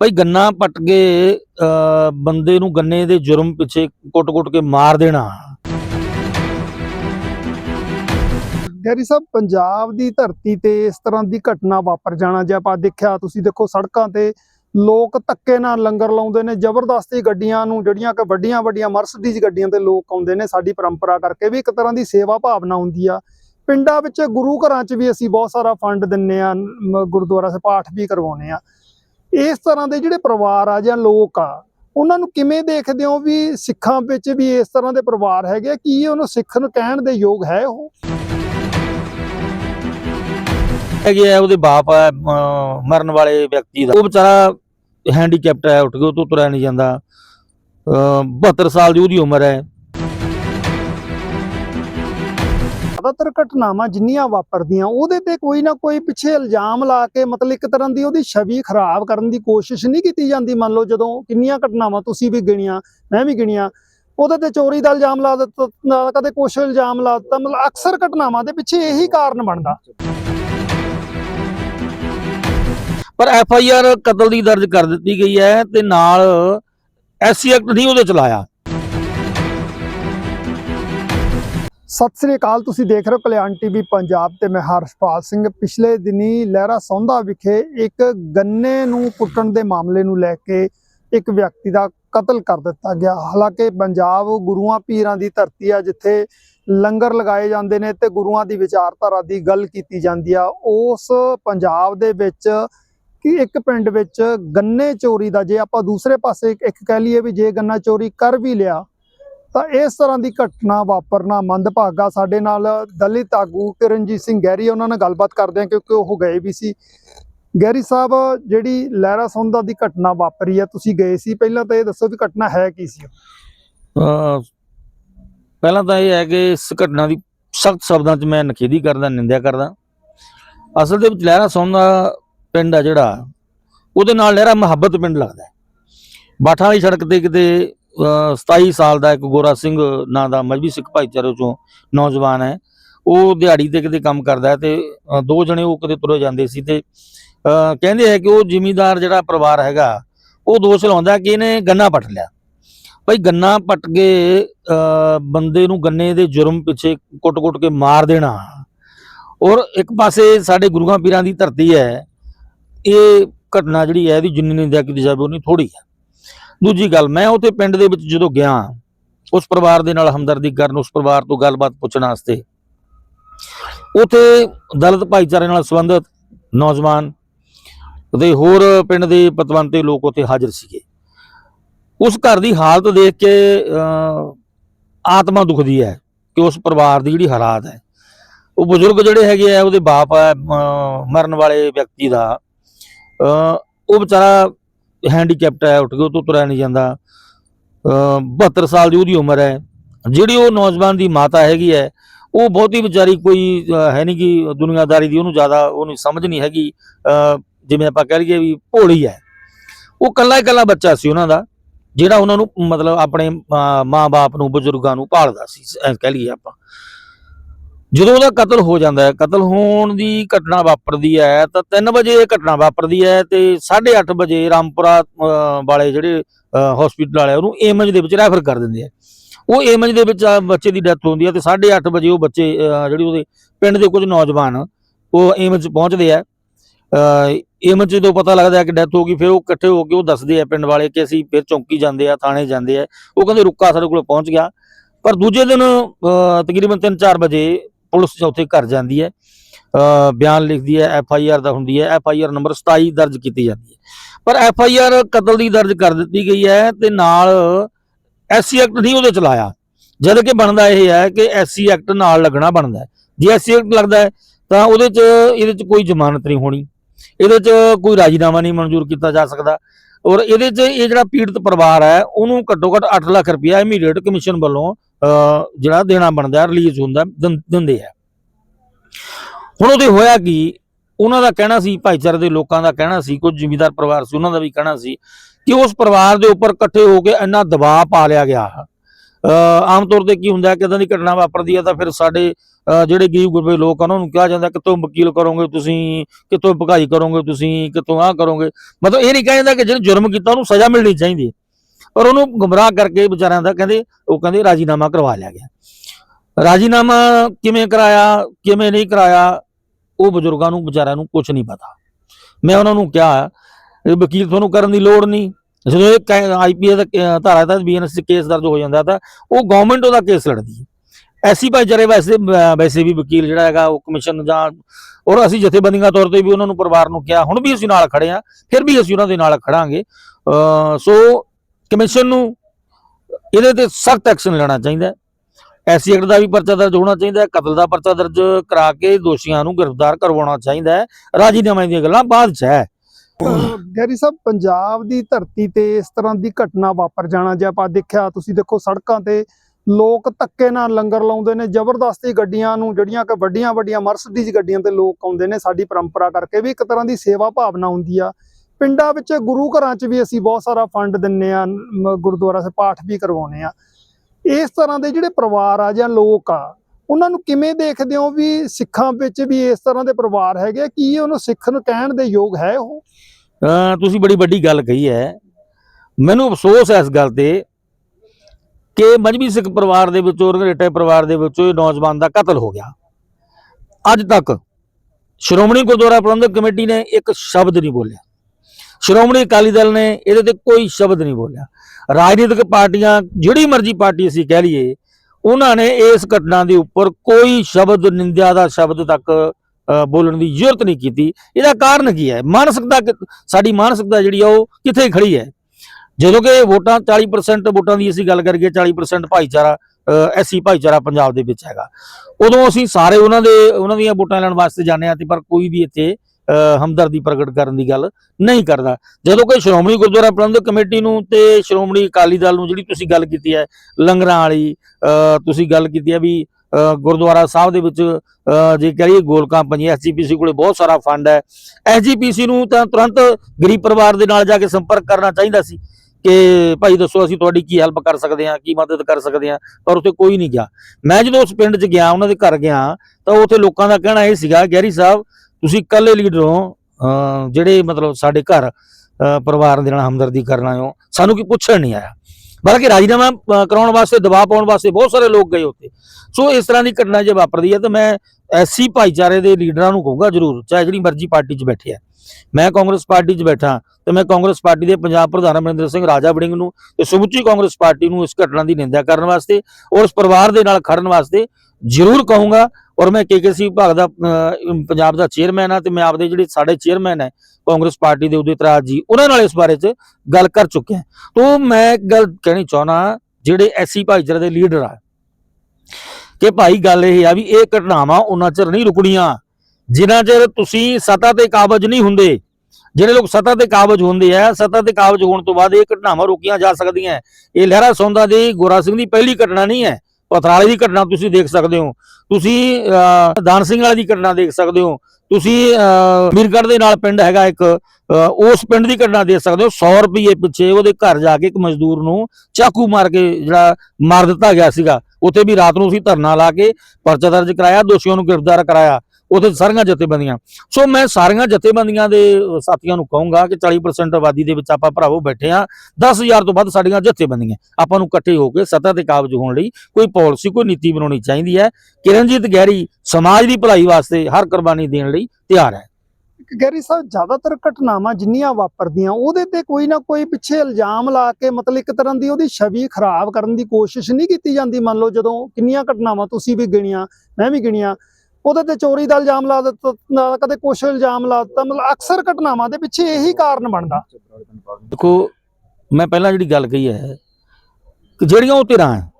ਭਾਈ ਗੰਨਾ ਪੱਟ ਕੇ ਅਹ, ਬੰਦੇ ਨੂੰ ਗੰਨੇ ਦੇ ਜੁਰਮ ਪਿੱਛੇ ਕੁੱਟ-ਕੁੱਟ ਕੇ ਮਾਰ ਦੇਣਾ। ਗੈਰੀ ਸਾਹਿਬ ਪੰਜਾਬ ਦੀ ਧਰਤੀ ਤੇ ਇਸ ਤਰ੍ਹਾਂ ਦੀ ਘਟਨਾ ਵਾਪਰ ਜਾਣਾ ਜੇ ਆਪਾਂ ਦੇਖਿਆ ਤੁਸੀਂ ਦੇਖੋ ਸੜਕਾਂ ਤੇ ਲੋਕ ਧੱਕੇ ਨਾਲ ਲੰਗਰ ਲਾਉਂਦੇ ਨੇ ਜ਼ਬਰਦਸਤੀ ਗੱਡੀਆਂ ਨੂੰ ਜਿਹੜੀਆਂ ਕਿ ਵੱਡੀਆਂ ਵੱਡੀਆਂ ਮਰਸਡੀਜ਼ ਗੱਡੀਆਂ ਤੇ ਲੋਕ ਆਉਂਦੇ ਨੇ ਸਾਡੀ ਪਰੰਪਰਾ ਕਰਕੇ ਵੀ ਇੱਕ ਤਰ੍ਹਾਂ ਦੀ ਸੇਵਾ ਭਾਵਨਾ ਹੁੰਦੀ ਆ। ਪਿੰਡਾਂ ਵਿੱਚ ਗੁਰੂ ਘਰਾਂ 'ਚ ਵੀ ਅਸੀਂ ਬਹੁਤ ਸਾਰਾ ਫੰਡ ਦਿੰਨੇ ਆ ਗੁਰਦੁਆਰਾ ਸੇ ਪਾਠ ਵੀ ਕਰਵਾਉਨੇ ਆ। ਇਸ ਤਰ੍ਹਾਂ ਦੇ ਜਿਹੜੇ ਪਰਿਵਾਰ ਆ ਜਾਂ ਲੋਕ ਆ ਉਹਨਾਂ ਨੂੰ ਕਿਵੇਂ ਦੇਖਦੇ ਹੋ ਵੀ ਸਿੱਖਾਂ ਵਿੱਚ ਵੀ ਇਸ ਤਰ੍ਹਾਂ ਦੇ ਪਰਿਵਾਰ ਹੈਗੇ ਆ? ਕੀ ਉਹਨੂੰ ਸਿੱਖ ਨੂੰ ਕਹਿਣ ਦੇ ਯੋਗ ਹੈ ਉਹ? ਹੈਗੇ ਆ ਉਹਦੇ ਬਾਪ ਆ ਮਰਨ ਵਾਲੇ ਵਿਅਕਤੀ ਦਾ। ਉਹ ਵਿਚਾਰਾ ਹੈਂਡੀਕੈਪਟ ਹੈ ਉੱਠ ਕੇ ਉਹ ਤੋਂ ਤੁਰਿਆ ਨਹੀਂ ਜਾਂਦਾ। ਅਹ, 72 ਸਾਲ ਦੀ ਉਹਦੀ ਉਮਰ ਹੈ। ਜ਼ਿਆਦਾਤਰ ਘਟਨਾਵਾਂ ਜਿੰਨੀਆਂ ਵਾਪਰਦੀਆਂ, ਉਹਦੇ ਤੇ ਕੋਈ ਨਾ ਕੋਈ ਪਿੱਛੇ ਇਲਜ਼ਾਮ ਲਾ ਕੇ ਮਤਲਬ ਇੱਕ ਤਰ੍ਹਾਂ ਦੀ ਉਹਦੀ ਛਵੀ ਖਰਾਬ ਕਰਨ ਦੀ ਕੋਸ਼ਿਸ਼ ਨਹੀਂ ਕੀਤੀ ਜਾਂਦੀ, ਮੰਨ ਲਓ ਜਦੋਂ ਕਿੰਨੀਆਂ ਘਟਨਾਵਾਂ ਤੁਸੀਂ ਵੀ ਗਿਣੀਆਂ, ਮੈਂ ਵੀ ਗਿਣੀਆਂ, ਉਹਦੇ ਤੇ ਚੋਰੀ ਦਾ ਇਲਜ਼ਾਮ ਲਾ ਦਿੱਤਾ ਕਦੇ ਕੁਛ ਇਲਜ਼ਾਮ ਲਾ ਦਿੱਤਾ, ਮਤਲਬ ਅਕਸਰ ਘਟਨਾਵਾਂ ਦੇ ਪਿੱਛੇ ਇਹੀ ਕਾਰਨ ਬਣਦਾ। ਪਰ ਐਫ ਆਈ ਆਰ ਕਤਲ ਦੀ ਦਰਜ ਕਰ ਦਿੱਤੀ ਗਈ ਹੈ ਤੇ ਨਾਲ ਐਸਸੀ ਐਕਟ ਨਹੀਂ ਉਹਦੇ ਚਲਾਇਆ ਸਤਿ ਸ੍ਰੀ ਅਕਾਲ, ਤੁਸੀਂ ਦੇਖ ਰਹੇ ਹੋ ਕਲਿਆਣ ਟੀਵੀ ਪੰਜਾਬ ਤੇ ਮੈਂ ਹਰਸ਼ਪਾਲ ਸਿੰਘ। ਪਿਛਲੇ ਦਿਨੀ ਲਹਿਰਾ ਸੌਂਦਾ ਵਿਖੇ ਇੱਕ ਗੰਨੇ ਨੂੰ ਕੁੱਟਣ ਦੇ ਮਾਮਲੇ ਨੂੰ ਲੈ ਕੇ ਇੱਕ ਵਿਅਕਤੀ ਦਾ ਕਤਲ ਕਰ ਦਿੱਤਾ ਗਿਆ। ਹਾਲਾਂਕਿ ਪੰਜਾਬ ਗੁਰੂਆਂ ਪੀਰਾਂ ਦੀ ਧਰਤੀ ਆ, ਜਿੱਥੇ ਲੰਗਰ ਲਗਾਏ ਜਾਂਦੇ ਨੇ ਤੇ ਗੁਰੂਆਂ ਦੀ ਵਿਚਾਰਧਾਰਾ ਦੀ ਗੱਲ ਕੀਤੀ ਜਾਂਦੀ ਆ, ਉਸ ਪੰਜਾਬ ਦੇ ਵਿੱਚ ਕਿ ਇੱਕ ਪਿੰਡ ਵਿੱਚ ਗੰਨੇ ਚੋਰੀ ਦਾ, ਜੇ ਆਪਾਂ ਦੂਸਰੇ ਪਾਸੇ ਇੱਕ ਕਹਿ ਲਈਏ ਵੀ ਜੇ ਗੰਨਾ ਚੋਰੀ ਕਰ ਵੀ ਲਿਆ ਤਾਂ ਇਸ ਤਰ੍ਹਾਂ ਦੀ ਘਟਨਾ ਵਾਪਰਨਾ ਮੰਦਭਾਗਾ ਸਾਡੇ ਨਾਲ ਦਲਿਤ ਆਗੂ ਕਿਰਨਜੀਤ ਸਿੰਘ ਗਹਿਰੀ ਉਹਨਾਂ ਨਾਲ ਗੱਲਬਾਤ ਕਰਦੇ ਹਾਂ ਕਿਉਂਕਿ ਉਹ ਗਏ ਵੀ ਸੀ। ਗਹਿਰੀ ਸਾਹਿਬ, ਜਿਹੜੀ ਲਹਿਰਾ ਸੌਂਦਾ ਦੀ ਘਟਨਾ ਵਾਪਰੀ ਹੈ ਤੁਸੀਂ ਗਏ ਸੀ ਪਹਿਲਾਂ ਤਾਂ ਇਹ ਦੱਸੋ ਵੀ ਘਟਨਾ ਹੈ ਕੀ ਸੀ ਪਹਿਲਾਂ ਤਾਂ ਇਹ ਹੈ ਕਿ ਇਸ ਘਟਨਾ ਦੀ ਸਖਤ ਸ਼ਬਦਾਂ 'ਚ ਮੈਂ ਨਖੇਦੀ ਕਰਦਾ, ਨਿੰਦਿਆ ਕਰਦਾ। ਅਸਲ ਦੇ ਵਿੱਚ ਲਹਿਰਾ ਸੌਂਦਾ ਪਿੰਡ ਆ ਜਿਹੜਾ, ਉਹਦੇ ਨਾਲ ਲਹਿਰਾ ਮੁਹੱਬਤ ਪਿੰਡ ਲੱਗਦਾ ਬਾਠਾਂ ਵਾਲੀ ਸੜਕ ਤੇ ਕਿਤੇ 27 ਸਾਲ ਦਾ ਇੱਕ ਗੋਰਾ ਸਿੰਘ ਨਾਂ ਦਾ ਮਜਬੀ ਸਿੱਖ ਭਾਈਚਾਰੇ ਚੋਂ ਨੌਜਵਾਨ ਹੈ। ਉਹ ਦਿਹਾੜੀ ਤੇ ਕਿਤੇ ਕੰਮ ਕਰਦਾ ਹੈ ਤੇ ਦੋ ਜਣੇ ਉਹ ਕਿਤੇ ਤੁਰੇ ਜਾਂਦੇ ਸੀ ਤੇ ਕਹਿੰਦੇ ਹੈ ਕਿ ਉਹ ਜ਼ਿਮੀਦਾਰ ਜਿਹੜਾ ਪਰਿਵਾਰ ਹੈਗਾ, ਉਹ ਦੋਸ਼ ਲਾਉਂਦਾ ਕਿ ਇਹਨੇ ਗੰਨਾ ਪੱਟ ਲਿਆ। ਭਾਈ ਗੰਨਾ ਪੱਟ ਕੇ ਬੰਦੇ ਨੂੰ ਗੰਨੇ ਦੇ ਜੁਰਮ ਪਿੱਛੇ ਕੁੱਟ-ਕੁੱਟ ਕੇ ਮਾਰ ਦੇਣਾ। ਔਰ ਇੱਕ ਪਾਸੇ ਸਾਡੇ ਗੁਰੂਆਂ ਪੀਰਾਂ ਦੀ ਧਰਤੀ ਹੈ, ਇਹ ਘਟਨਾ ਜਿਹੜੀ ਹੈ ਇਹਦੀ ਜਿੰਨੀ ਨਿੰਦਿਆ ਕੀਤੀ ਜਾਵੇ, ਉਨੀ ਥੋੜੀ ਹੈ। ਦੂਜੀ ਗੱਲ ਮੈਂ ਉੱਥੇ ਪਿੰਡ ਦੇ ਵਿੱਚ ਜਦੋਂ ਗਿਆ ਉਸ ਪਰਿਵਾਰ ਦੇ ਨਾਲ ਹਮਦਰਦੀ ਕਰਨ ਉਸ ਪਰਿਵਾਰ ਤੋਂ ਗੱਲਬਾਤ ਪੁੱਛਣ ਵਾਸਤੇ ਉੱਥੇ ਦਲਿਤ ਭਾਈਚਾਰੇ ਨਾਲ ਸੰਬੰਧਿਤ ਨੌਜਵਾਨ ਤੇ ਹੋਰ ਪਿੰਡ ਦੇ ਪਤਵੰਤੇ ਲੋਕ ਉੱਥੇ ਹਾਜ਼ਰ ਸੀਗੇ। ਉਸ ਘਰ ਦੀ ਹਾਲਤ ਦੇਖ ਕੇ ਅਹ, ਆਤਮਾ ਦੁਖਦੀ ਹੈ ਕਿ ਉਸ ਪਰਿਵਾਰ ਦੀ ਜਿਹੜੀ ਹਾਲਾਤ ਹੈ ਉਹ ਬਜ਼ੁਰਗ ਜਿਹੜੇ ਹੈਗੇ ਆ ਉਹਦੇ ਬਾਪ ਹੈ ਅਹ, ਮਰਨ ਵਾਲੇ ਵਿਅਕਤੀ ਦਾ ਅਹ, ਉਹ ਵਿਚਾਰਾ ਹੈਂਡੀਕੈਪਟ ਹੈ ਉੱਠ ਕੇ ਉਹ ਤੋਂ ਤੁਰਿਆ ਨਹੀਂ ਜਾਂਦਾ। ਅਹ, 72 ਸਾਲ ਦੀ ਉਹਦੀ ਉਮਰ ਹੈ। ਜਿਹੜੀ ਉਹ ਨੌਜਵਾਨ ਦੀ ਮਾਤਾ ਹੈਗੀ ਹੈ ਉਹ ਬਹੁਤੀ ਵਿਚਾਰੀ ਕੋਈ ਹੈ ਨਹੀਂ ਕਿ ਦੁਨੀਆਦਾਰੀ ਦੀ ਉਹਨੂੰ ਜ਼ਿਆਦਾ ਉਹਨੂੰ ਸਮਝ ਨਹੀਂ ਹੈਗੀ। ਅਹ, ਜਿਵੇਂ ਆਪਾਂ ਕਹਿ ਲਈਏ ਵੀ ਭੋਲੀ ਹੈ। ਉਹ ਕੱਲਾ ਹੀ ਕੱਲਾ ਬੱਚਾ ਸੀ ਉਹਨਾਂ ਦਾ ਜਿਹੜਾ ਉਹਨਾਂ ਨੂੰ ਮਤਲਬ ਆਪਣੇ ਮਾਂ-ਬਾਪ ਨੂੰ ਬਜ਼ੁਰਗਾਂ ਨੂੰ ਭਾਲਦਾ ਸੀ ਕਹਿ ਲਈਏ ਆਪਾਂ। ਜਦੋਂ ਉਹਦਾ ਕਤਲ ਹੋ ਜਾਂਦਾ ਹੈ, ਕਤਲ ਹੋਣ ਦੀ ਘਟਨਾ ਵਾਪਰਦੀ ਹੈ, ਤਾਂ 3 ਵਜੇ ਇਹ ਘਟਨਾ ਵਾਪਰਦੀ ਹੈ ਤੇ 8:30 ਵਜੇ ਰਾਮਪੁਰਾ ਵਾਲੇ ਜਿਹੜੇ ਹਸਪੀਟਲ ਵਾਲੇ ਉਹਨੂੰ ਏਮਜ ਦੇ ਵਿੱਚ ਰੈਫਰ ਕਰ ਦਿੰਦੇ ਆ। ਉਹ ਏਮਜ ਦੇ ਵਿੱਚ ਬੱਚੇ ਦੀ ਡੈਥ ਹੁੰਦੀ ਹੈ ਤੇ 8:30 ਵਜੇ ਉਹ ਬੱਚੇ ਜਿਹੜੀ ਉਹਦੇ ਪਿੰਡ ਦੇ ਕੁਝ ਨੌਜਵਾਨ, ਉਹ ਏਮਜ ਪਹੁੰਚਦੇ ਆ। ਏਮਜ ਜਦੋਂ ਪਤਾ ਲੱਗਦਾ ਕਿ ਡੈਥ ਹੋ ਗਈ, ਫਿਰ ਉਹ ਇਕੱਠੇ ਹੋ ਕੇ ਉਹ ਦੱਸਦੇ ਆ ਪਿੰਡ ਵਾਲੇ ਕਿ ਅਸੀਂ ਫਿਰ ਚੌਂਕੀ ਜਾਂਦੇ ਆ, ਥਾਣੇ ਜਾਂਦੇ ਆ। ਉਹ ਕਹਿੰਦੇ ਰੁੱਕਾ ਸਾਡੇ ਕੋਲ ਪਹੁੰਚ ਗਿਆ। ਪਰ ਦੂਜੇ ਦਿਨ ਤਕਰੀਬਨ 3-4 ਵਜੇ ਪੁਲਿਸ ਚੌਥੇ ਘਰ ਜਾਂਦੀ ਹੈ ਬਿਆਨ ਲਿਖਦੀ ਹੈ, ਐਫ ਆਈ ਆਰ ਦਾ ਹੁੰਦੀ ਹੈ, ਐਫ ਆਈ ਆਰ ਨੰਬਰ 27 ਦਰਜ ਕੀਤੀ ਜਾਂਦੀ ਹੈ। ਪਰ ਐਫ ਆਈ ਆਰ ਕਤਲ ਦੀ ਦਰਜ ਕਰ ਦਿੱਤੀ ਗਈ ਹੈ ਤੇ ਨਾਲ ਐਸਸੀ ਐਕਟ ਨਹੀਂ ਉਹਦੇ ਚਲਾਇਆ। ਜਦ ਕਿ ਬਣਦਾ ਇਹ ਹੈ ਕਿ ਐਸਸੀ ਐਕਟ ਨਾਲ ਲੱਗਣਾ ਬਣਦਾ ਹੈ। ਜੇ ਐਸਸੀ ਐਕਟ ਲੱਗਦਾ ਹੈ, ਤਾਂ ਉਹਦੇ 'ਚ, ਇਹਦੇ 'ਚ ਕੋਈ ਜ਼ਮਾਨਤ ਨਹੀਂ ਹੋਣੀ। ਇਹਦੇ 'ਚ ਕੋਈ ਰਾਜੀਨਾਮਾ ਨਹੀਂ ਮਨਜ਼ੂਰ ਕੀਤਾ ਜਾ ਸਕਦਾ। ਔਰ ਇਹਦੇ 'ਚ ਇਹ ਜਿਹੜਾ ਪੀੜਤ ਪਰਿਵਾਰ ਹੈ, ਉਹਨੂੰ ਘੱਟੋ ਘੱਟ 8 ਲੱਖ ਰੁਪਇਆ ਇਮੀਡੀਏਟ ਕਮਿਸ਼ਨ ਵੱਲੋਂ ਜਿਹੜਾ ਦੇਣਾ ਬਣਦਾ ਰਿਲੀਜ਼ ਹੁੰਦਾ, ਦਿੰ- ਦਿੰਦੇ ਆ। ਹੁਣ ਉਹਦੇ ਹੋਇਆ ਕਿ? ਉਹਨਾਂ ਦਾ ਕਹਿਣਾ ਸੀ, ਭਾਈਚਾਰੇ ਦੇ ਲੋਕਾਂ ਦਾ ਕਹਿਣਾ ਸੀ, ਕੁਝ ਜ਼ਿਮੀਦਾਰ ਪਰਿਵਾਰ ਸੀ, ਉਹਨਾਂ ਦਾ ਵੀ ਕਹਿਣਾ ਸੀ ਕਿ ਉਸ ਪਰਿਵਾਰ ਦੇ ਉੱਪਰ ਇਕੱਠੇ ਹੋ ਕੇ ਇੰਨਾ ਦਬਾਅ ਪਾ ਲਿਆ ਗਿਆ। ਅਹ, ਆਮ ਤੌਰ ਤੇ ਕੀ ਹੁੰਦਾ ਕਿ ਇਦਾਂ ਦੀ ਘਟਨਾ ਵਾਪਰਦੀ ਹੈ ਤਾਂ ਫਿਰ ਸਾਡੇ, ਅਹ, ਜਿਹੜੇ ਗਰੀਬ ਗੁਰਬੇ ਲੋਕ ਆ, ਉਹਨਾਂ ਨੂੰ ਕਿਹਾ ਜਾਂਦਾ ਕਿਤੋਂ ਵਕੀਲ ਕਰੋਗੇ ਤੁਸੀਂ ਕਿਤੋਂ ਭਗਾਈ ਕਰੋਗੇ ਤੁਸੀਂ ਕਿਤੋਂ ਆਹ ਕਰੋਗੇ? ਮਤਲਬ ਇਹ ਨਹੀਂ ਕਿਹਾ ਜਾਂਦਾ ਕਿ ਜਿਹਨੇ ਜੁਰਮ ਕੀਤਾ, ਉਹਨੂੰ ਸਜ਼ਾ ਮਿਲਣੀ ਚਾਹੀਦੀ ਔਰ ਉਹਨੂੰ ਗੁੰਮਰਾਹ ਕਰਕੇ ਵਿਚਾਰਿਆਂ ਦਾ ਕਹਿੰਦੇ, ਉਹ ਕਹਿੰਦੇ ਰਾਜੀਨਾਮਾ ਕਰਵਾ ਲਿਆ ਗਿਆ। ਰਾਜੀਨਾਮਾ ਕਿਵੇਂ ਕਰਾਇਆ, ਕਿਵੇਂ ਨਹੀਂ ਕਰਾਇਆ, ਉਹ ਬਜ਼ੁਰਗਾਂ ਨੂੰ, ਵਿਚਾਰਿਆਂ ਨੂੰ ਕੁਝ ਨਹੀਂ ਪਤਾ। ਮੈਂ ਉਹਨਾਂ ਨੂੰ ਕਿਹਾ ਵਕੀਲ ਤੁਹਾਨੂੰ ਕਰਨ ਦੀ ਲੋੜ ਨਹੀਂ। ਜਦੋਂ ਇਹ ਆਈਪੀਐਸ ਦਾ ਕ- ਧਾਰਾ ਦਾ ਬੀਐਨਐਸ ਕੇਸ ਦਰਜ ਹੋ ਜਾਂਦਾ ਤਾਂ ਉਹ ਗਵਰਨਮੈਂਟ ਉਹਦਾ ਕੇਸ ਲੜਦੀ ਹੈ। ਐਸੀ ਭਾਈਚਾਰੇ ਵੈਸੇ ਵੈਸੇ ਵੀ ਵਕੀਲ ਜਿਹੜਾ ਹੈਗਾ, ਉਹ ਕਮਿਸ਼ਨ ਜਾਂ ਔਰ ਅਸੀਂ ਜਥੇਬੰਦੀਆਂ ਤੌਰ ਤੇ ਵੀ ਉਹਨਾਂ ਨੂੰ ਪਰਿਵਾਰ ਨੂੰ ਕਿਹਾ, ਹੁਣ ਵੀ ਅਸੀਂ ਨਾਲ ਖੜੇ ਆ ਫਿਰ ਵੀ ਅਸੀਂ ਉਹਨਾਂ ਦੇ ਨਾਲ ਖੜਾਂਗੇ। ਸੋ ਕਮਿਸ਼ਨ ਨੂੰ ਇਹਦੇ ਤੇ ਸਖਤ ਐਕਸ਼ਨ ਲੈਣਾ ਚਾਹੀਦਾ ਐਸੀ ਐਕਟ ਦਾ ਵੀ ਪਰਚਾ ਦਰਜ ਹੋਣਾ ਚਾਹੀਦਾ ਹੈ, ਕਤਲ ਦਾ ਪਰਚਾ ਦਰਜ ਕਰਾ ਕੇ ਦੋਸ਼ੀਆਂ ਨੂੰ ਗ੍ਰਿਫਤਾਰ ਕਰਵਾਉਣਾ ਚਾਹੀਦਾ ਹੈ। ਰਾਜੀਨਾਮੇ ਦੀਆਂ ਗੱਲਾਂ ਬਾਅਦ ਚ ਹੈ। ਗੈਰੀ ਸਾਹਿਬ, ਪੰਜਾਬ ਦੀ ਧਰਤੀ ਤੇ ਇਸ ਤਰ੍ਹਾਂ ਦੀ ਘਟਨਾ ਵਾਪਰ ਜਾਣਾ ਜੇ ਆਪਾਂ ਦੇਖਿਆ, ਤੁਸੀਂ ਦੇਖੋ ਸੜਕਾਂ ਤੇ ਲੋਕ ਧੱਕੇ ਨਾਲ ਲੰਗਰ ਲਾਉਂਦੇ ਨੇ, ਜ਼ਬਰਦਸਤੀ ਗੱਡੀਆਂ ਨੂੰ ਜਿਹੜੀਆਂ ਕਿ ਵੱਡੀਆਂ ਵੱਡੀਆਂ ਮਰਸਡੀਜ਼ ਗੱਡੀਆਂ ਤੇ ਲੋਕ ਆਉਂਦੇ ਨੇ, ਸਾਡੀ ਪਰੰਪਰਾ ਕਰਕੇ ਵੀ ਇੱਕ ਤਰ੍ਹਾਂ ਦੀ ਸੇਵਾ ਭਾਵਨਾ ਹੁੰਦੀ ਆ। ਪਿੰਡਾਂ ਵਿੱਚ ਗੁਰੂ ਘਰਾਂ 'ਚ ਵੀ ਅਸੀਂ ਬਹੁਤ ਸਾਰਾ ਫੰਡ ਦਿੰਨੇ ਆ ਗੁਰਦੁਆਰਾ ਸੇ ਪਾਠ ਵੀ ਕਰਵਾਉਨੇ ਆ। ਇਸ ਤਰ੍ਹਾਂ ਦੇ ਜਿਹੜੇ ਪਰਿਵਾਰ ਆ ਜਾਂ ਲੋਕ ਆ, ਉਹਨਾਂ ਨੂੰ ਕਿਵੇਂ ਦੇਖਦੇ ਹੋ ਵੀ ਸਿੱਖਾਂ ਵਿੱਚ ਵੀ ਇਸ ਤਰ੍ਹਾਂ ਦੇ ਪਰਿਵਾਰ ਹੈਗੇ ਆ? ਕੀ ਉਹਨੂੰ ਸਿੱਖ ਨੂੰ ਕਹਿਣ ਦੇ ਯੋਗ ਹੈ ਉਹ? ਤੁਸੀਂ ਬੜੀ ਵੱਡੀ ਗੱਲ ਕਹੀ ਹੈ। ਮੈਨੂੰ ਅਫਸੋਸ ਹੈ ਇਸ ਗੱਲ ਤੇ ਕਿ ਮਜਬੀ ਸਿੱਖ ਪਰਿਵਾਰ ਦੇ ਵਿੱਚੋਂ, ਰਗਰੇਟੇ ਪਰਿਵਾਰ ਦੇ ਵਿੱਚੋਂ ਇਹ ਨੌਜਵਾਨ ਦਾ ਕਤਲ ਹੋ ਗਿਆ। ਅੱਜ ਤੱਕ ਸ਼੍ਰੋਮਣੀ ਗੁਰਦੁਆਰਾ ਪ੍ਰਬੰਧਕ ਕਮੇਟੀ ਨੇ ਇੱਕ ਸ਼ਬਦ ਨਹੀਂ ਬੋਲਿਆ। ਸ਼੍ਰੋਮਣੀ ਅਕਾਲੀ ਦਲ ਨੇ ਇਹਦੇ ਤੇ ਕੋਈ ਸ਼ਬਦ ਨਹੀਂ ਬੋਲਿਆ। ਰਾਜਨੀਤਿਕ ਪਾਰਟੀਆਂ, ਜਿਹੜੀ ਮਰਜ਼ੀ ਪਾਰਟੀ ਅਸੀਂ ਕਹਿ ਲਈਏ, ਉਹਨਾਂ ਨੇ ਇਸ ਘਟਨਾ ਦੇ ਉੱਪਰ ਕੋਈ ਸ਼ਬਦ, ਨਿੰਦਿਆ ਦਾ ਸ਼ਬਦ ਤੱਕ ਬੋਲਣ ਦੀ ਜ਼ਰੂਰਤ ਨਹੀਂ ਕੀਤੀ। ਇਹਦਾ ਕਾਰਨ ਕੀ ਹੈ? ਮਾਨਸਿਕਤਾ ਸਾਡੀ ਮਾਨਸਿਕਤਾ ਜਿਹੜੀ ਆ, ਉਹ ਕਿੱਥੇ ਖੜੀ ਹੈ? ਜਦੋਂ ਕਿ ਵੋਟਾਂ 40% ਵੋਟਾਂ ਦੀ ਅਸੀਂ ਗੱਲ ਕਰੀਏ 40% ਭਾਈਚਾਰਾ ਐਸੀ ਭਾਈਚਾਰਾ ਪੰਜਾਬ ਦੇ ਵਿੱਚ ਹੈਗਾ। ਉਦੋਂ ਅਸੀਂ ਸਾਰੇ ਉਹਨਾਂ ਦੇ, ਉਹਨਾਂ ਦੀਆਂ ਵੋਟਾਂ ਲੈਣ ਵਾਸਤੇ ਜਾਂਦੇ ਆ ਤੇ ਪਰ ਕੋਈ ਵੀ ਇੱਥੇ ਹਮਦਰਦੀ ਪ੍ਰਗਟ ਕਰਨ ਦੀ ਗੱਲ ਨਹੀਂ ਕਰਦਾ। ਜਦੋਂ ਕੋਈ ਸ਼੍ਰੋਮਣੀ ਗੁਰਦੁਆਰਾ ਪ੍ਰਬੰਧਕ ਕਮੇਟੀ ਨੂੰ ਤੇ ਸ਼੍ਰੋਮਣੀ ਅਕਾਲੀ ਦਲ ਨੂੰ ਜਿਹੜੀ ਤੁਸੀਂ ਗੱਲ ਕੀਤੀ ਹੈ ਲੰਗਰਾਂ ਵਾਲੀ ਅਹ, ਤੁਸੀਂ ਗੱਲ ਕੀਤੀ ਹੈ ਵੀ ਗੁਰਦੁਆਰਾ ਸਾਹਿਬ ਦੇ ਵਿੱਚ ਅਹ, ਜੇ ਕਹੀਏ ਗੋਲਕਾਂ ਪੰਜੀ ਐਸਜੀਪੀਸੀ ਕੋਲੇ ਬਹੁਤ ਸਾਰਾ ਫੰਡ ਹੈ। ਐਸਜੀਪੀਸੀ ਨੂੰ ਤਾਂ ਤੁਰੰਤ ਗਰੀਬ ਪਰਿਵਾਰ ਦੇ ਨਾਲ ਜਾ ਕੇ ਸੰਪਰਕ ਕਰਨਾ ਚਾਹੀਦਾ ਸੀ ਕਿ ਭਾਈ ਦੱਸੋ ਅਸੀਂ ਤੁਹਾਡੀ ਕੀ ਹੈਲਪ ਕਰ ਸਕਦੇ ਹਾਂ ਕੀ ਮਦਦ ਕਰ ਸਕਦੇ ਹਾਂ ਪਰ ਉੱਥੇ ਕੋਈ ਨਹੀਂ ਗਿਆ। ਮੈਂ ਜਦੋਂ ਉਸ ਪਿੰਡ 'ਚ ਗਿਆ ਉਹਨਾਂ ਦੇ ਘਰ ਗਿਆ ਤਾਂ ਉੱਥੇ ਲੋਕਾਂ ਦਾ ਕਹਿਣਾ ਇਹ ਸੀਗਾ ਗਹਿਰੀ ਸਾਹਿਬ ਤੁਸੀਂ ਇਕੱਲੇ ਲੀਡਰ ਹੋ ਅਹ, ਜਿਹੜੇ ਮਤਲਬ ਸਾਡੇ ਘਰ ਪਰਿਵਾਰ ਦੇ ਨਾਲ ਹਮਦਰਦੀ ਕਰਨਾ ਹੋ ਸਾਨੂੰ ਕੀ ਪੁੱਛਣ ਨਹੀਂ ਆਇਆ। ਬਲਕਿ ਰਾਜੀਨਾਮਾ ਕਰਾਉਣ ਵਾਸਤੇ ਦਬਾਅ ਪਾਉਣ ਵਾਸਤੇ ਬਹੁਤ ਸਾਰੇ ਲੋਕ ਗਏ ਉੱਥੇ। ਸੋ ਇਸ ਤਰ੍ਹਾਂ ਦੀ ਘਟਨਾ ਜੇ ਵਾਪਰਦੀ ਹੈ ਤਾਂ ਮੈਂ ਐਸੀ ਭਾਈਚਾਰੇ ਦੇ ਲੀਡਰਾਂ ਨੂੰ ਕਹੂੰਗਾ ਜ਼ਰੂਰ ਚਾਹੇ ਜਿਹੜੀ ਮਰਜ਼ੀ ਪਾਰਟੀ 'ਚ ਬੈਠੇ ਆ। ਮੈਂ ਕਾਂਗਰਸ ਪਾਰਟੀ 'ਚ ਬੈਠਾ ਤੇ ਮੈਂ ਕਾਂਗਰਸ ਪਾਰਟੀ ਦੇ ਪੰਜਾਬ ਪ੍ਰਧਾਨ ਅਮਰਿੰਦਰ ਸਿੰਘ ਰਾਜਾ ਵੜਿੰਗ ਨੂੰ ਤੇ ਸਮੁੱਚੀ ਕਾਂਗਰਸ ਪਾਰਟੀ ਨੂੰ ਇਸ ਘਟਨਾ ਦੀ ਨਿੰਦਾ ਕਰਨ ਵਾਸਤੇ ਔਰ ਉਸ ਪਰਿਵਾਰ ਦੇ ਨਾਲ ਖੜਨ ਵਾਸਤੇ ਜ਼ਰੂਰ ਕਹੂੰਗਾ ਔਰ ਮੈਂ ਕੇਕੇਸੀ ਵਿਭਾਗ ਦਾ ਅਹ, ਪੰਜਾਬ ਦਾ ਚੇਅਰਮੈਨ ਆ ਤੇ ਮੈਂ ਆਪਦੇ ਜਿਹੜੇ ਸਾਡੇ ਚੇਅਰਮੈਨ ਹੈ ਕਾਂਗਰਸ ਪਾਰਟੀ ਦੇ ਉਦਿਤ ਰਾਜ ਜੀ ਉਹਨਾਂ ਨਾਲ ਇਸ ਬਾਰੇ 'ਚ ਗੱਲ ਕਰ ਚੁੱਕਿਆ ਤੋਂ ਮੈਂ ਇੱਕ ਗੱਲ ਕਹਿਣੀ ਚਾਹਣਾ ਜਿਹੜੇ ਐਸੀ ਭਾਈਚਾਰੇ ਦੇ ਲੀਡਰ ਆ ਕਿ ਭਾਈ ਗੱਲ ਇਹ ਆ ਵੀ ਇਹ ਘਟਨਾਵਾਂ ਉਹਨਾਂ ਚਿਰ ਨਹੀਂ ਰੁਕਣੀਆਂ ਜਿਨ੍ਹਾਂ ਚਿਰ ਤੁਸੀਂ ਸੱਤਾ ਤੇ ਕਾਬਜ ਨਹੀਂ ਹੁੰਦੇ ਜਿਹੜੇ ਲੋਕ ਸੱਤਾ ਤੇ ਕਾਬਜ ਹੁੰਦੇ ਆ ਸੱਤਾ ਤੇ ਕਾਬਜ ਹੋਣ ਤੋਂ ਬਾਅਦ ਇਹ ਘਟਨਾਵਾਂ ਰੋਕੀਆਂ ਜਾ ਸਕਦੀਆਂ। ਇਹ ਲਹਿਰਾ ਸੌਂਦਾ ਦੇ ਗੋਰਾ ਸਿੰਘ ਦੀ ਪਹਿਲੀ ਘਟਨਾ ਨਹੀਂ ਹੈ। ਪਥਰਾਲੇ ਦੀ ਘਟਨਾ ਤੁਸੀਂ ਦੇਖ ਸਕਦੇ ਹੋ। ਤੁਸੀਂ ਅਹ, ਦਾਨ ਸਿੰਘ ਵਾਲੇ ਦੀ ਘਟਨਾ ਦੇਖ ਸਕਦੇ ਹੋ। ਤੁਸੀਂ ਅਹ, ਮੀਰਗੜ੍ਹ ਦੇ ਨਾਲ ਪਿੰਡ ਹੈਗਾ ਇੱਕ ਅਹ, ਉਸ ਪਿੰਡ ਦੀ ਘਟਨਾ ਦੇਖ ਸਕਦੇ ਹੋ। 100 ਰੁਪਏ ਪਿੱਛੇ ਉਹਦੇ ਘਰ ਜਾ ਕੇ ਇੱਕ ਮਜ਼ਦੂਰ ਨੂੰ ਚਾਕੂ ਮਾਰ ਕੇ ਜਿਹੜਾ ਮਾਰ ਦਿੱਤਾ ਗਿਆ ਸੀਗਾ। ਉੱਥੇ ਵੀ ਰਾਤ ਨੂੰ ਅਸੀਂ ਧਰਨਾ ਲਾ ਕੇ ਪਰਚਾ ਦਰਜ ਕਰਾਇਆ ਦੋਸ਼ੀਆਂ ਨੂੰ ਗ੍ਰਿਫਤਾਰ ਕਰਾਇਆ। ਉੱਥੇ ਸਾਰੀਆਂ ਜਥੇਬੰਦੀਆਂ। ਸੋ ਮੈਂ ਸਾਰੀਆਂ ਜਥੇਬੰਦੀਆਂ ਦੇ ਸਾਥੀਆਂ ਨੂੰ ਕਹੂੰਗਾ ਕਿ 40% ਆਬਾਦੀ ਦੇ ਵਿੱਚ ਆਪਾਂ ਭਰਾਵੋ ਬੈਠੇ ਆ। 10000 ਤੋਂ ਵੱਧ ਸਾਡੀਆਂ ਜਥੇਬੰਦੀਆਂ। ਆਪਾਂ ਨੂੰ ਇਕੱਠੇ ਹੋ ਕੇ ਸੱਤਾ ਤੇ ਕਾਬਜ ਹੋਣ ਲਈ ਕੋਈ ਪਾਲਿਸੀ, ਕੋਈ ਨੀਤੀ ਬਣਾਉਣੀ ਚਾਹੀਦੀ ਹੈ। ਕਿਰਨਜੀਤ ਗਹਿਰੀ ਸਮਾਜ ਦੀ ਭਲਾਈ ਵਾਸਤੇ ਹਰ ਕੁਰਬਾਨੀ ਦੇਣ ਲਈ ਤਿਆਰ ਹੈ। ਗੈਰੀ ਸਾਹਿਬ, ਜ਼ਿਆਦਾਤਰ ਘਟਨਾਵਾਂ ਜਿੰਨੀਆਂ ਵਾਪਰਦੀਆਂ, ਉਹਦੇ ਤੇ ਕੋਈ ਨਾ ਕੋਈ ਪਿੱਛੇ ਇਲਜ਼ਾਮ ਲਾ ਕੇ ਮਤਲਬ ਇੱਕ ਤਰ੍ਹਾਂ ਦੀ ਉਹਦੀ ਛਵੀ ਖਰਾਬ ਕਰਨ ਦੀ ਕੋਸ਼ਿਸ਼ ਨਹੀਂ ਕੀਤੀ ਜਾਂਦੀ। ਮੰਨ ਲਓ ਜਦੋਂ ਕਿੰਨੀਆਂ ਘਟਨਾਵਾਂ ਤੁਸੀਂ ਵੀ ਗਿਣੀਆਂ, ਮੈਂ ਵੀ ਗਿਣੀਆਂ ਉਹਦੇ ਤੇ ਚੋਰੀ ਦਾ ਇਲਜ਼ਾਮ ਲਾ ਦਿੱਤਾ ਕਦੇ ਕੁਛ ਇਲਜ਼ਾਮ ਲਾ ਦਿੱਤਾ, ਮਤਲਬ ਅਕਸਰ ਘਟਨਾਵਾਂ ਦੇ ਪਿੱਛੇ ਇਹੀ ਕਾਰਨ ਬਣਦਾ। ਦੇਖੋ, ਮੈਂ ਪਹਿਲਾਂ ਜਿਹੜੀ ਗੱਲ ਕਹੀ ਹੈ ਕਿ ਜਿਹੜੀਆਂ ਉਹ ਧਿਰਾਂ ਹੈ,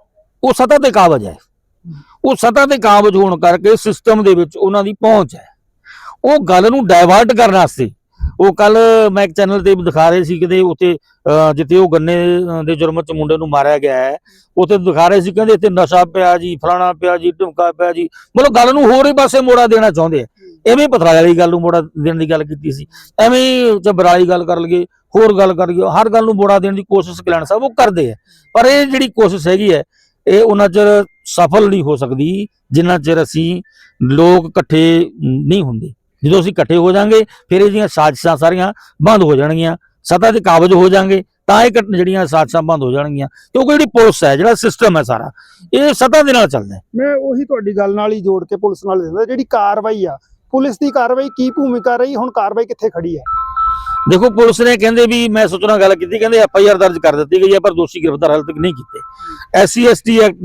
ਉਹ ਸੱਤਾ ਤੇ ਕਾਬਜ ਹੈ। ਉਹ ਸੱਤਾ ਤੇ ਕਾਬਜ ਹੋਣ ਕਰਕੇ ਸਿਸਟਮ ਦੇ ਵਿੱਚ ਉਹਨਾਂ ਦੀ ਪਹੁੰਚ ਹੈ। ਉਹ ਗੱਲ ਨੂੰ ਡਾਇਵਰਟ ਕਰਨ ਵਾਸਤੇ ਉਹ ਕੱਲ ਮੈਂ ਇੱਕ ਚੈਨਲ ਤੇ ਦਿਖਾ ਰਹੇ ਸੀ ਕਿਤੇ ਉੱਥੇ ਜਿੱਥੇ ਉਹ ਗੰਨੇ ਦੇ ਜੁਰਮ ਚ ਮੁੰਡੇ ਨੂੰ ਮਾਰਿਆ ਗਿਆ ਹੈ। ਉੱਥੇ ਦਿਖਾ ਰਹੇ ਸੀ ਕਹਿੰਦੇ ਇੱਥੇ ਨਸ਼ਾ ਪਿਆ ਜੀ, ਫਲਾਣਾ ਪਿਆ ਜੀ, ਢੁਮਕਾ ਪਿਆ ਜੀ। ਮਤਲਬ ਗੱਲ ਨੂੰ ਹੋਰ ਹੀ ਪਾਸੇ ਮੋੜਾ ਦੇਣਾ ਚਾਹੁੰਦੇ ਆ। ਐਵੇਂ ਪਥਰਾਲੇ ਵਾਲੀ ਗੱਲ ਨੂੰ ਮੋੜਾ ਦੇਣ ਦੀ ਗੱਲ ਕੀਤੀ ਸੀ। ਐਵੇਂ ਹੀ ਚਬਰਾਲੀ ਗੱਲ ਕਰ ਲਈਏ, ਹੋਰ ਗੱਲ ਕਰ ਲਈਏ, ਹਰ ਗੱਲ ਨੂੰ ਮੋੜਾ ਦੇਣ ਦੀ ਕੋਸ਼ਿਸ਼ ਕਲਿਆਣ ਸਾਹਿਬ ਉਹ ਕਰਦੇ ਆ। ਪਰ ਇਹ ਜਿਹੜੀ ਕੋਸ਼ਿਸ਼ ਹੈਗੀ ਹੈ, ਇਹ ਉਹਨਾਂ ਚਿਰ ਸਫਲ ਨਹੀਂ ਹੋ ਸਕਦੀ, ਜਿੰਨਾ ਚਿਰ ਅਸੀਂ ਲੋਕ ਇਕੱਠੇ ਨਹੀਂ ਹੁੰਦੇ। ਜਦੋਂ ਅਸੀਂ ਇਕੱਠੇ ਹੋ ਜਾਾਂਗੇ, ਫਿਰ ਇਹਦੀਆਂ ਜਿਹੀਆਂ ਸਾਜ਼ਿਸ਼ਾਂ ਸਾਰੀਆਂ ਬੰਦ ਹੋ ਜਾਣਗੀਆਂ। ਸਤਾ ਤੇ ਕਾਬਜ ਹੋ ਜਾਾਂਗੇ, ਤਾਂ ਇਹ ਘਟ- ਜਿਹੜੀਆਂ ਸਾਜ਼ਿਸ਼ਾਂ ਬੰਦ ਹੋ ਜਾਣਗੀਆਂ। ਕਿਉਂਕਿ ਜਿਹੜੀ ਪੁਲਿਸ ਹੈ, ਜਿਹੜਾ ਸਿਸਟਮ ਹੈ ਸਾਰਾ, ਇਹ ਸਤਾ ਦੇ ਨਾਲ ਚੱਲਦਾ ਮੈਂ ਉਹੀ ਤੁਹਾਡੀ ਗੱਲ ਨਾਲ ਹੀ ਜੋੜ ਕੇ ਪੁਲਿਸ ਨਾਲ ਜਿਹੜੀ ਕਾਰਵਾਈ ਆ, ਪੁਲਿਸ ਦੀ ਕਾਰਵਾਈ ਕੀ ਭੂਮਿਕਾ ਰਹੀ, ਹੁਣ ਕਾਰਵਾਈ ਕਿੱਥੇ ਖੜੀ ਹੈ? ਦੇਖੋ ਪੁਲਿਸ ਨੇ ਕਹਿੰਦੇ ਵੀ ਮੈਂ ਸੋਚਣਾ ਗੱਲ ਕੀਤੀ ਕਹਿੰਦੇ ਐਫ ਆਈ ਆਰ ਦਰਜ ਕਰ ਦਿੱਤੀ ਗਈ ਹੈ ਪਰ ਦੋਸ਼ੀ ਗ੍ਰਿਫਤਾਰ ਹਾਲੇ ਤੱਕ ਨਹੀਂ ਕੀਤੇ। ਐਸਸੀ ਐਸਟੀ ਐਕਟ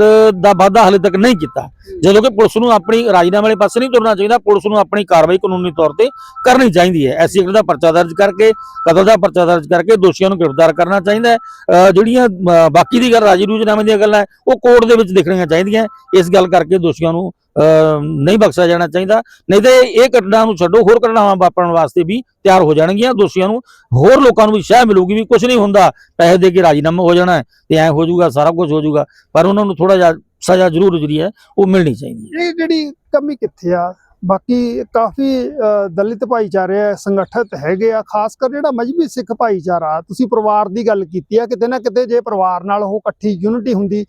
ਦਾ ਵਾਅਦਾ ਹਾਲੇ ਤੱਕ ਨਹੀਂ ਕੀਤਾ। ਜਦੋਂ ਕਿ ਪੁਲਿਸ ਨੂੰ ਆਪਣੀ ਰਾਜਨਾਮੇ ਵਾਲੇ ਪਾਸੇ ਨਹੀਂ ਤੁਰਨਾ ਚਾਹੀਦਾ ਪੁਲਿਸ ਨੂੰ ਆਪਣੀ ਕਾਰਵਾਈ ਕਾਨੂੰਨੀ ਤੌਰ ਤੇ ਕਰਨੀ ਚਾਹੀਦੀ ਹੈ। ਐਸਸੀ ਐਕਟ ਦਾ ਪਰਚਾ ਦਰਜ ਕਰਕੇ ਕਤਲ ਦਾ ਪਰਚਾ ਦਰਜ ਕਰਕੇ ਦੋਸ਼ੀਆਂ ਨੂੰ ਗ੍ਰਿਫਤਾਰ ਕਰਨਾ ਚਾਹੀਦਾ ਹੈ। ਜਿਹੜੀਆਂ ਬਾਕੀ ਦੀ ਗੱਲ ਰਾਜੀ ਰੂਜਨਾਮੇ ਦੀਆਂ ਗੱਲਾਂ ਹੈ, ਉਹ ਕੋਰਟ ਦੇ ਵਿੱਚ ਦੇਖਣੀਆਂ ਚਾਹੀਦੀਆਂ ਇਸ ਗੱਲ ਕਰਕੇ ਦੋਸ਼ੀਆਂ ਨੂੰ ਨਹੀਂ ਬਖਸ਼ਿਆ ਜਾਣਾ ਚਾਹੀਦਾ। ਨਹੀਂ ਤੇ ਇਹ ਘਟਨਾ ਨੂੰ ਛੱਡੋ, ਹੋਰ ਘਟਨਾਵਾਂ ਵਾਪਰਨ ਵਾਸਤੇ ਵੀ ਤਿਆਰ ਹੋ ਜਾਣਗੀਆਂ ਦੋਸ਼ੀਆਂ ਨੂੰ। ਹੋਰ ਲੋਕਾਂ ਨੂੰ ਵੀ ਸ਼ਹਿ ਮਿਲੂਗੀ ਵੀ ਕੁਝ ਨਹੀਂ ਹੁੰਦਾ। ਪੈਸੇ ਦੇ ਕੇ ਰਾਜੀਨਾਮਾ ਹੋ ਜਾਣਾ ਹੈ ਤੇ ਐ ਹੋ ਜਾਊਗਾ, ਸਾਰਾ ਕੁਝ ਹੋ ਜਾਊਗਾ। ਪਰ ਉਹਨਾਂ ਨੂੰ ਥੋੜਾ ਜਿਹਾ ਸਜ਼ਾ ਜ਼ਰੂਰ ਜਿਹੜੀ ਹੈ, ਉਹ ਮਿਲਣੀ ਚਾਹੀਦੀ ਹੈ। ਇਹ ਜਿਹੜੀ ਕਮੀ ਕਿੱਥੇ ਆ? ਬਾਕੀ ਕਾਫੀ ਦਲਿਤ ਭਾਈਚਾਰੇ ਸੰਗਠਿਤ ਹੈਗੇ ਆ, ਖਾਸ ਕਰ ਜਿਹੜਾ ਮਜਬੀ ਸਿੱਖ ਭਾਈਚਾਰਾ, ਤੁਸੀਂ ਪਰਿਵਾਰ ਦੀ ਗੱਲ ਕੀਤੀ ਆ, ਕਿਤੇ ਨਾ ਕਿਤੇ ਜੇ ਪਰਿਵਾਰ ਨਾਲ ਉਹ ਇਕੱਠੀ ਯੂਨਿਟੀ ਹੁੰਦੀ,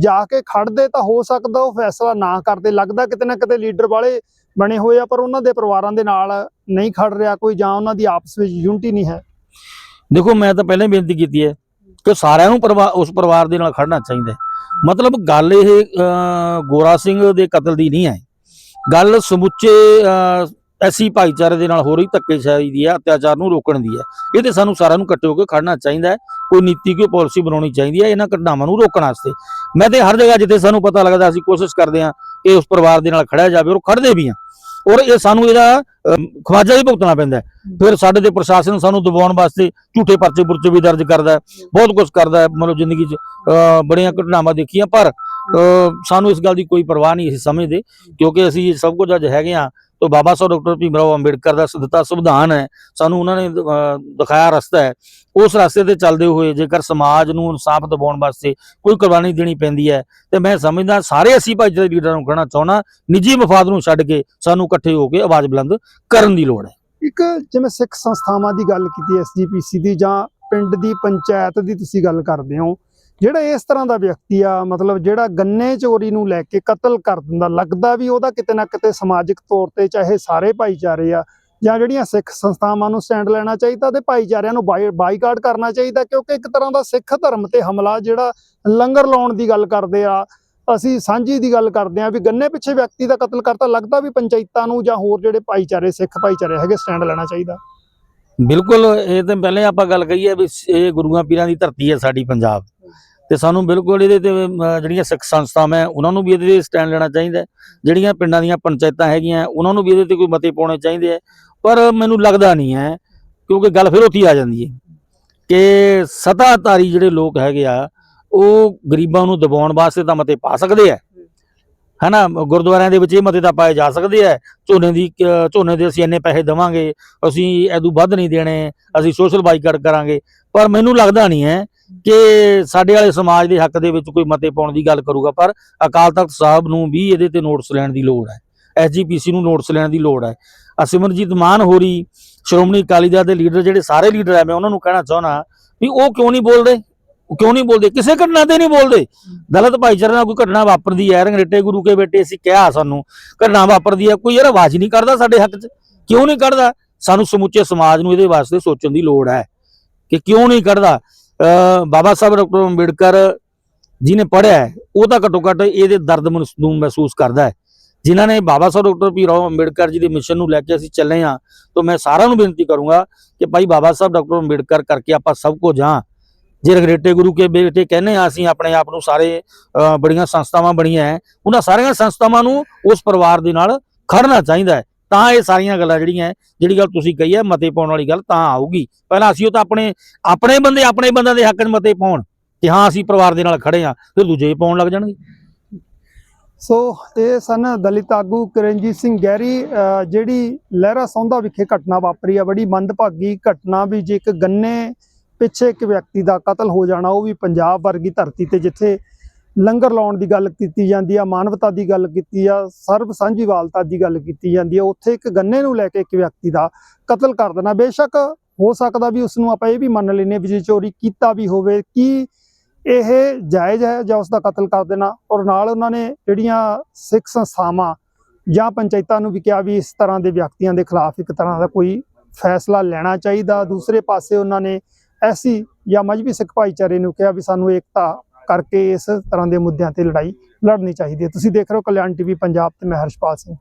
ਜਾ ਕੇ ਖੜਦੇ ਤਾਂ ਹੋ ਸਕਦਾ ਉਹ ਫੈਸਲਾ ਨਾ ਕਰਦੇ, ਲੱਗਦਾ ਕਿਤੇ ਨਾ ਕਿਤੇ ਲੀਡਰ ਵਾਲੇ ਬਣੇ ਹੋਏ ਆ, ਪਰ ਉਹਨਾਂ ਦੇ ਪਰਿਵਾਰਾਂ ਦੇ ਨਾਲ ਨਹੀਂ ਖੜ ਰਿਹਾ ਕੋਈ ਜਾਂ ਉਹਨਾਂ ਦੀ ਆਪਸ ਵਿੱਚ ਯੂਨਿਟੀ ਨਹੀਂ ਹੈ। ਦੇਖੋ, ਮੈਂ ਤਾਂ ਪਹਿਲਾਂ ਹੀ ਬੇਨਤੀ ਕੀਤੀ ਹੈ ਕਿ ਸਾਰਿਆਂ ਨੂੰ ਪਰਿਵਾਰ ਉਸ ਪਰਿਵਾਰ ਦੇ ਨਾਲ ਖੜਨਾ ਚਾਹੀਦਾ ਮਤਲਬ ਗੱਲ ਇਹ ਗੋਰਾ ਸਿੰਘ ਦੇ ਕਤਲ ਦੀ ਨਹੀਂ ਹੈ ਗੱਲ ਸਮੁੱਚੇ ਐਸੀ ਭਾਈਚਾਰੇ ਦੇ ਨਾਲ ਹੋ ਰਹੀ ਧੱਕੇਸ਼ਾਹੀ ਦੀ ਹੈ, ਅਤਿਆਚਾਰ ਨੂੰ ਰੋਕਣ ਦੀ ਹੈ। ਇਹ ਤੇ ਸਾਨੂੰ ਸਾਰਿਆਂ ਨੂੰ ਇਕੱਠੇ ਹੋ ਕੇ ਖੜਨਾ ਚਾਹੀਦਾ ਹੈ। ਕੋਈ ਨੀਤੀ, ਕੋਈ ਪਾਲਿਸੀ ਬਣਾਉਣੀ ਚਾਹੀਦੀ ਹੈ, ਇਹਨਾਂ ਘਟਨਾਵਾਂ ਨੂੰ ਰੋਕਣ ਵਾਸਤੇ। ਮੈਂ ਤੇ ਹਰ ਜਗ੍ਹਾ ਜਿੱਥੇ ਸਾਨੂੰ ਪਤਾ ਲੱਗਦਾ, ਅਸੀਂ ਕੋਸ਼ਿਸ਼ ਕਰਦੇ ਹਾਂ ਕਿ ਉਸ ਪਰਿਵਾਰ ਦੇ ਨਾਲ ਖੜਿਆ ਜਾਵੇ ਔਰ ਖੜਦੇ ਵੀ ਹਾਂ। ਔਰ ਇਹ ਸਾਨੂੰ ਇਹਦਾ ਖਵਾਜਾ ਵੀ ਭੁਗਤਣਾ ਪੈਂਦਾ ਫਿਰ ਸਾਡੇ ਤੇ ਪ੍ਰਸ਼ਾਸਨ ਸਾਨੂੰ ਦਬਾਉਣ ਵਾਸਤੇ ਝੂਠੇ ਪਰਚੇ ਪੁਰਚੇ ਵੀ ਦਰਜ ਕਰਦਾ ਬਹੁਤ ਕੁਝ ਕਰਦਾ ਮਤਲਬ ਜ਼ਿੰਦਗੀ 'ਚ ਬੜੀਆਂ ਘਟਨਾਵਾਂ ਦੇਖੀਆਂ, ਪਰ ਸਾਨੂੰ ਇਸ ਗੱਲ ਦੀ ਕੋਈ ਪਰਵਾਹ ਨਹੀਂ ਅਸੀਂ ਸਮਝਦੇ, ਕਿਉਂਕਿ ਅਸੀਂ ਸਭ ਕੁਝ ਅੱਜ ਹੈਗੇ ਆ ਤੋਂ ਬਾਬਾ ਸਾਹਿਬ ਡਾਕਟਰ ਭੀਮਰਾਓ ਅੰਬੇਡਕਰ ਦਾ ਦਿੱਤਾ ਸੰਵਿਧਾਨ ਹੈ, ਸਾਨੂੰ ਉਹਨਾਂ ਨੇ ਦਿਖਾਇਆ ਰਸਤਾ ਹੈ। ਉਸ ਰਸਤੇ ਤੇ ਚੱਲਦੇ ਹੋਏ ਜੇਕਰ ਸਮਾਜ ਨੂੰ ਇਨਸਾਫ ਦਿਵਾਉਣ ਵਾਸਤੇ ਕੋਈ ਕੁਰਬਾਨੀ ਦੇਣੀ ਪੈਂਦੀ ਹੈ, ਤੇ ਮੈਂ ਸਮਝਦਾ ਸਾਰੇ ਅਸੀਂ ਭਾਈਚਾਰੇ ਲੀਡਰਾਂ ਨੂੰ ਕਹਿਣਾ ਚਾਹੁੰਦਾ, ਨਿੱਜੀ ਮਫਾਦ ਨੂੰ ਛੱਡ ਕੇ ਸਾਨੂੰ ਇਕੱਠੇ ਹੋ ਕੇ ਆਵਾਜ਼ ਬੁਲੰਦ ਕਰਨ ਦੀ ਲੋੜ ਹੈ। ਇੱਕ ਜਿਵੇਂ ਸਿੱਖ ਸੰਸਥਾਵਾਂ ਦੀ ਗੱਲ ਕੀਤੀ ਐਸਜੀਪੀਸੀ ਦੀ ਜਾਂ ਪਿੰਡ ਦੀ ਪੰਚਾਇਤ ਦੀ ਤੁਸੀਂ ਗੱਲ ਕਰਦੇ ਹੋ ਜਿਹੜਾ ਇਸ ਤਰ੍ਹਾਂ ਦਾ ਵਿਅਕਤੀ ਆ, ਮਤਲਬ ਜਿਹੜਾ ਗੰਨੇ ਚੋਰੀ ਨੂੰ ਲੈ ਕੇ ਕਤਲ ਕਰ ਦਿੰਦਾ, ਲੱਗਦਾ ਵੀ ਉਹਦਾ ਕਿਤੇ ਨਾ ਕਿਤੇ ਸਮਾਜਿਕ ਤੌਰ ਤੇ ਚਾਹੇ ਸਾਰੇ ਭਾਈਚਾਰੇ ਆ, ਜਾਂ ਜਿਹੜੀਆਂ ਸਿੱਖ ਸੰਸਥਾਵਾਂ ਨੂੰ ਸਟੈਂਡ ਲੈਣਾ ਚਾਹੀਦਾ ਤੇ ਭਾਈਚਾਰਿਆਂ ਨੂੰ ਬਾਈਕਾਟ ਕਰਨਾ ਚਾਹੀਦਾ, ਕਿਉਂਕਿ ਇੱਕ ਤਰ੍ਹਾਂ ਦਾ ਸਿੱਖ ਧਰਮ ਤੇ ਹਮਲਾ ਜਿਹੜਾ ਲੰਗਰ ਲਾਉਣ ਦੀ ਗੱਲ ਕਰਦੇ ਆ, ਅਸੀਂ ਸਾਂਝੀ ਦੀ ਗੱਲ ਕਰਦੇ ਆ ਵੀ ਗੰਨੇ ਪਿੱਛੇ ਵਿਅਕਤੀ ਦਾ ਕਤਲ ਕਰਤਾ, ਲੱਗਦਾ ਵੀ ਪੰਚਾਇਤਾਂ ਨੂੰ ਜਾਂ ਹੋਰ ਜਿਹੜੇ ਭਾਈਚਾਰੇ, ਸਿੱਖ ਭਾਈਚਾਰੇ ਹੈਗੇ, ਸਟੈਂਡ ਲੈਣਾ ਚਾਹੀਦਾ। ਬਿਲਕੁਲ, ਇਹ ਤਾਂ ਪਹਿਲੇ ਆਪਾਂ ਗੱਲ ਕਹੀਏ ਵੀ ਇਹ ਗੁਰੂਆਂ ਪੀਰਾਂ ਦੀ ਧਰਤੀ ਹੈ ਸਾਡੀ ਪੰਜਾਬ। ਤੇ ਸਾਨੂੰ ਬਿਲਕੁਲ ਇਹਦੇ ਤੇ ਜਿਹੜੀਆਂ ਸਿੱਖ ਸੰਸਥਾਵਾਂ ਹੈ, ਉਹਨਾਂ ਨੂੰ ਵੀ ਇਹਦੇ ਤੇ ਸਟੈਂਡ ਲੈਣਾ ਚਾਹੀਦਾ ਜਿਹੜੀਆਂ ਪਿੰਡਾਂ ਦੀਆਂ ਪੰਚਾਇਤਾਂ ਹੈਗੀਆਂ, ਉਹਨਾਂ ਨੂੰ ਵੀ ਇਹਦੇ ਤੇ ਕੋਈ ਮਤੇ ਪਾਉਣੇ ਚਾਹੀਦੇ ਆ ਪਰ ਮੈਨੂੰ ਲੱਗਦਾ ਨਹੀਂ ਹੈ, ਕਿਉਂਕਿ ਗੱਲ ਫਿਰ ਉੱਥੇ ਆ ਜਾਂਦੀ ਹੈ ਕਿ ਸਤਾਧਾਰੀ ਜਿਹੜੇ ਲੋਕ ਹੈਗੇ ਆ, ਉਹ ਗਰੀਬਾਂ ਨੂੰ ਦਬਾਉਣ ਵਾਸਤੇ ਤਾਂ ਮਤੇ ਪਾ ਸਕਦੇ ਆ ਹਨਾ, ਗੁਰਦੁਆਰਿਆਂ ਦੇ ਵਿੱਚ ਇਹ ਮਤੇ ਤਾਂ ਪਾਏ ਜਾ ਸਕਦੇ ਆ ਝੋਨੇ ਦੀ, ਅਹ, ਝੋਨੇ ਦੇ ਅਸੀਂ ਇੰਨੇ ਪੈਸੇ ਦੇਵਾਂਗੇ, ਅਸੀਂ ਐਦੂ ਵੱਧ ਨਹੀਂ ਦੇਣੇ, ਅਸੀਂ ਸੋਸ਼ਲ ਬਾਈਕਾਟ ਕਰਾਂਗੇ। ਪਰ ਮੈਨੂੰ ਲੱਗਦਾ ਨਹੀਂ ਹੈ ਕਿ ਸਾਡੇ ਵਾਲੇ ਸਮਾਜ ਦੇ ਹੱਕ ਦੇ ਵਿੱਚ ਕੋਈ ਮਤੇ ਪਾਉਣ ਦੀ ਗੱਲ ਕਰੂਗਾ, ਪਰ ਅਕਾਲ ਤਖਤ ਸਾਹਿਬ ਨੂੰ ਵੀ ਇਹਦੇ ਤੇ ਨੋਟਿਸ ਲੈਣ ਦੀ ਲੋੜ ਹੈ। ਐਸਜੀਪੀਸੀ ਨੂੰ ਨੋਟਿਸ ਲੈਣ ਦੀ ਲੋੜ ਹੈ। ਅਸਿਮਰਜੀਤ ਮਾਨ ਹੋਰੀ, ਸ਼੍ਰੋਮਣੀ ਅਕਾਲੀ ਦਲ ਦੇ ਲੀਡਰ ਜਿਹੜੇ ਸਾਰੇ ਲੀਡਰ ਹੈ ਮੈਂ ਉਹਨਾਂ ਨੂੰ ਕਹਿਣਾ ਚਾਹਣਾ ਵੀ ਉਹ ਕਿਉਂ ਨਹੀਂ ਬੋਲਦੇ? ਕਿਉਂ ਨਹੀਂ ਬੋਲਦੇ? ਕਿਸੇ ਘਟਨਾ ਤੇ ਨਹੀਂ ਬੋਲਦੇ। ਦਲਤ ਭਾਈਚਾਰੇ ਨਾਲ ਕੋਈ ਘਟਨਾ ਵਾਪਰਦੀ ਹੈ, ਰੰਗਰੇਟੇ ਗੁਰੂ ਕੇ ਬੇਟੇ ਅਸੀਂ ਕਿਹਾ ਸਾਨੂੰ, ਘਟਨਾ ਵਾਪਰਦੀ ਹੈ, ਕੋਈ ਯਾਰ ਆਵਾਜ਼ ਨਹੀਂ ਕਰਦਾ ਸਾਡੇ ਹੱਕ 'ਚ। ਕਿਉਂ ਨਹੀਂ ਕੱਢਦਾ? ਸਾਨੂੰ ਸਮੁੱਚੇ ਸਮਾਜ ਨੂੰ ਇਹਦੇ ਵਾਸਤੇ ਸੋਚਣ ਦੀ ਲੋੜ ਹੈ ਕਿ ਕਿਉਂ ਨਹੀਂ ਕੱਢਦਾ? ਬਾਬਾ ਸਾਹਿਬ ਡਾਕਟਰ ਅੰਬੇਡਕਰ ਜੀ ਨੇ ਪੜ੍ਹਿਆ ਹੈ, ਉਹ ਤਾਂ ਘੱਟੋ ਘੱਟ ਇਹਦੇ ਦਰਦ ਮਨਸ- ਨੂੰ ਮਹਿਸੂਸ ਕਰਦਾ ਹੈ। ਜਿਨ੍ਹਾਂ ਨੇ ਬਾਬਾ ਸਾਹਿਬ ਡਾਕਟਰ ਭੀਮਰਾਓ ਅੰਬੇਡਕਰ ਜੀ ਦੇ ਮਿਸ਼ਨ ਨੂੰ ਲੈ ਕੇ ਅਸੀਂ ਚੱਲੇ ਹਾਂ ਤਾਂ ਮੈਂ ਸਾਰਿਆਂ ਨੂੰ ਬੇਨਤੀ ਕਰੂੰਗਾ ਕਿ ਭਾਈ ਬਾਬਾ ਸਾਹਿਬ ਡਾਕਟਰ ਅੰਬੇਡਕਰ ਕਰਕੇ ਆਪਾਂ ਸਭ ਕੁਝ ਜਾਂ ਜੇ ਰਗਰੇਟੇ ਗੁਰੂ ਕੇ ਬੇਟੇ ਕਹਿੰਦੇ ਆ ਅਸੀਂ ਆਪਣੇ ਆਪ ਨੂੰ ਸਾਰੇ ਬੜੀਆਂ ਸੰਸਥਾਵਾਂ ਬਣੀਆਂ ਹੈ ਉਹਨਾਂ ਸਾਰੀਆਂ ਸੰਸਥਾਵਾਂ ਨੂੰ ਉਸ ਪਰਿਵਾਰ ਦੇ ਨਾਲ ਖੜਨਾ ਚਾਹੀਦਾ ਹੈ। ਤਾਂ ਇਹ ਸਾਰੀਆਂ ਗੱਲਾਂ ਜਿਹੜੀਆਂ ਜਿਹੜੀ ਗੱਲ ਤੁਸੀਂ ਕਹੀ ਹੈ, ਮਤੇ ਪਾਉਣ ਵਾਲੀ ਗੱਲ ਤਾਂ ਆਊਗੀ। ਪਹਿਲਾਂ ਅਸੀਂ ਉਹ ਤਾਂ ਆਪਣੇ ਆਪਣੇ ਬੰਦੇ, ਆਪਣੇ ਬੰਦਿਆਂ ਦੇ ਹੱਕ 'ਚ ਮਤੇ ਪਾਉਣ ਕਿ ਹਾਂ, ਅਸੀਂ ਪਰਿਵਾਰ ਦੇ ਨਾਲ ਖੜੇ ਆ ਫਿਰ ਦੂਜੇ ਪਾਉਣ ਲੱਗ ਜਾਣਗੇ। ਸੋ ਇਹ ਸਨ ਦਲਿਤ ਆਗੂ ਕਰਨਜੀਤ ਸਿੰਘ ਗਹਿਰੀ ਅਹ ਜਿਹੜੀ ਲਹਿਰਾ ਸੌਂਦਾ ਵਿਖੇ ਘਟਨਾ ਵਾਪਰੀ ਆ। ਬੜੀ ਮੰਦਭਾਗੀ ਘਟਨਾ ਵੀ ਜੇ ਇੱਕ ਗੰਨੇ ਪਿੱਛੇ ਇੱਕ ਵਿਅਕਤੀ ਦਾ ਕਤਲ ਹੋ ਜਾਣਾ, ਉਹ ਵੀ ਪੰਜਾਬ ਵਰਗੀ ਧਰਤੀ ਤੇ, ਜਿੱਥੇ ਲੰਗਰ ਲਾਉਣ ਦੀ ਗੱਲ ਕੀਤੀ ਜਾਂਦੀ ਆ, ਮਾਨਵਤਾ ਦੀ ਗੱਲ ਕੀਤੀ ਆ, ਸਰਬ ਸਾਂਝੀਵਾਲਤਾ ਦੀ ਗੱਲ ਕੀਤੀ ਜਾਂਦੀ ਆ। ਉੱਥੇ ਇੱਕ ਗੰਨੇ ਨੂੰ ਲੈ ਕੇ ਇੱਕ ਵਿਅਕਤੀ ਦਾ ਕਤਲ ਕਰ ਦੇਣਾ। ਬੇਸ਼ੱਕ ਹੋ ਸਕਦਾ ਵੀ ਉਸ ਨੂੰ ਆਪਾਂ ਇਹ ਵੀ ਮੰਨ ਲੈਨੇ ਵੀ ਜੇ ਚੋਰੀ ਕੀਤਾ ਵੀ ਹੋਵੇ, ਕਿ ਇਹ ਜਾਇਜ਼ ਹੈ ਜਾਂ ਉਸ ਦਾ ਕਤਲ ਕਰ ਦੇਣਾ? ਔਰ ਨਾਲ ਉਹਨਾਂ ਨੇ ਜਿਹੜੀਆਂ ਸਿੱਖ ਸੰਸਥਾਵਾਂ ਜਾਂ ਪੰਚਾਇਤਾਂ ਨੂੰ ਵੀ ਕਿਹਾ ਵੀ ਇਸ ਤਰ੍ਹਾਂ ਦੇ ਵਿਅਕਤੀਆਂ ਦੇ ਖਿਲਾਫ ਇੱਕ ਤਰ੍ਹਾਂ ਦਾ ਕੋਈ ਫੈਸਲਾ ਲੈਣਾ ਚਾਹੀਦਾ। ਦੂਸਰੇ ਪਾਸੇ ਉਹਨਾਂ ਨੇ ਐਸੀ ਜਾਂ ਮਜਬੀ ਸਿੱਖ ਭਾਈਚਾਰੇ ਨੂੰ ਕਿਹਾ ਵੀ ਸਾਨੂੰ ਏਕਤਾ ਕਰਕੇ ਇਸ ਤਰ੍ਹਾਂ ਦੇ ਮੁੱਦਿਆਂ ਤੇ ਲੜਾਈ ਲੜਨੀ ਚਾਹੀਦੀ ਹੈ। ਤੁਸੀਂ ਦੇਖ ਰਹੇ ਹੋ ਕਲਿਆਣ ਟੀਵੀ ਪੰਜਾਬ ਤੇ ਮੈਂ ਹਰਸ਼ਪਾਲ ਸਿੰਘ।